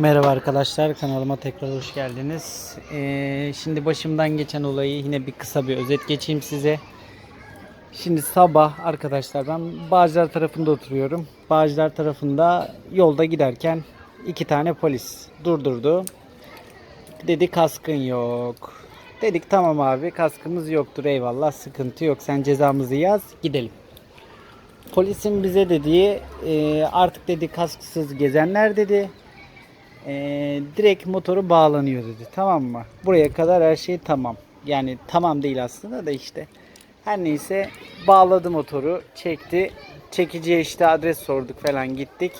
Merhaba arkadaşlar kanalıma tekrar hoş geldiniz. Ee, şimdi başımdan geçen olayı yine bir kısa bir özet geçeyim size. Şimdi sabah arkadaşlar ben Bağcılar tarafında oturuyorum. Bağcılar tarafında yolda giderken iki tane polis durdurdu. Dedi kaskın yok. Dedik tamam abi kaskımız yoktur eyvallah sıkıntı yok sen cezamızı yaz gidelim. Polisin bize dediği e, artık dedi kasksız gezenler dedi e, direkt motoru bağlanıyor dedi. Tamam mı? Buraya kadar her şey tamam. Yani tamam değil aslında da işte. Her neyse bağladı motoru, çekti. Çekiciye işte adres sorduk falan gittik.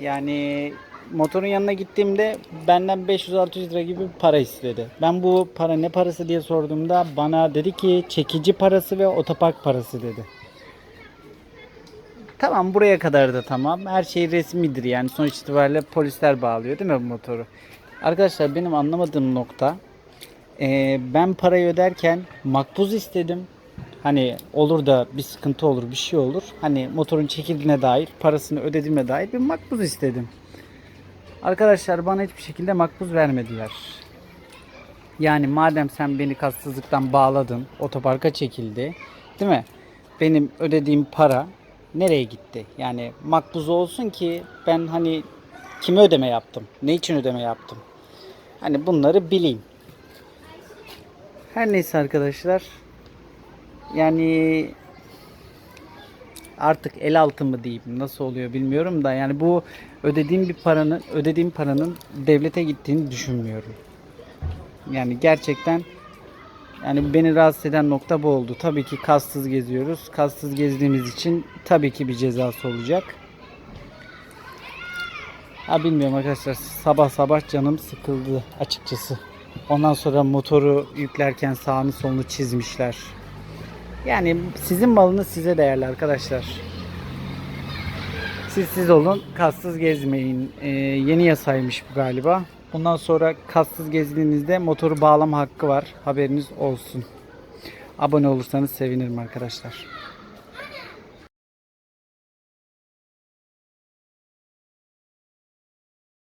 Yani motorun yanına gittiğimde benden 500-600 lira gibi para istedi. Ben bu para ne parası diye sorduğumda bana dedi ki çekici parası ve otopark parası dedi. Tamam buraya kadar da tamam. Her şey resmidir yani sonuç itibariyle polisler bağlıyor değil mi bu motoru? Arkadaşlar benim anlamadığım nokta eee, ben parayı öderken makbuz istedim. Hani olur da bir sıkıntı olur bir şey olur. Hani motorun çekildiğine dair parasını ödediğime dair bir makbuz istedim. Arkadaşlar bana hiçbir şekilde makbuz vermediler. Yani madem sen beni kastsızlıktan bağladın, otoparka çekildi, değil mi? Benim ödediğim para nereye gitti? Yani makbuz olsun ki ben hani kime ödeme yaptım? Ne için ödeme yaptım? Hani bunları bileyim. Her neyse arkadaşlar. Yani artık el altı mı diyeyim nasıl oluyor bilmiyorum da yani bu ödediğim bir paranın ödediğim paranın devlete gittiğini düşünmüyorum. Yani gerçekten yani beni rahatsız eden nokta bu oldu. Tabii ki kastsız geziyoruz. Kastsız gezdiğimiz için tabii ki bir cezası olacak. Ha bilmiyorum arkadaşlar. Sabah sabah canım sıkıldı açıkçası. Ondan sonra motoru yüklerken sağını solunu çizmişler. Yani sizin malınız size değerli arkadaşlar. Siz olun, kastsız gezmeyin. Ee, yeni yasaymış bu galiba. Bundan sonra kastsız gezdiğinizde motoru bağlama hakkı var. Haberiniz olsun. Abone olursanız sevinirim arkadaşlar.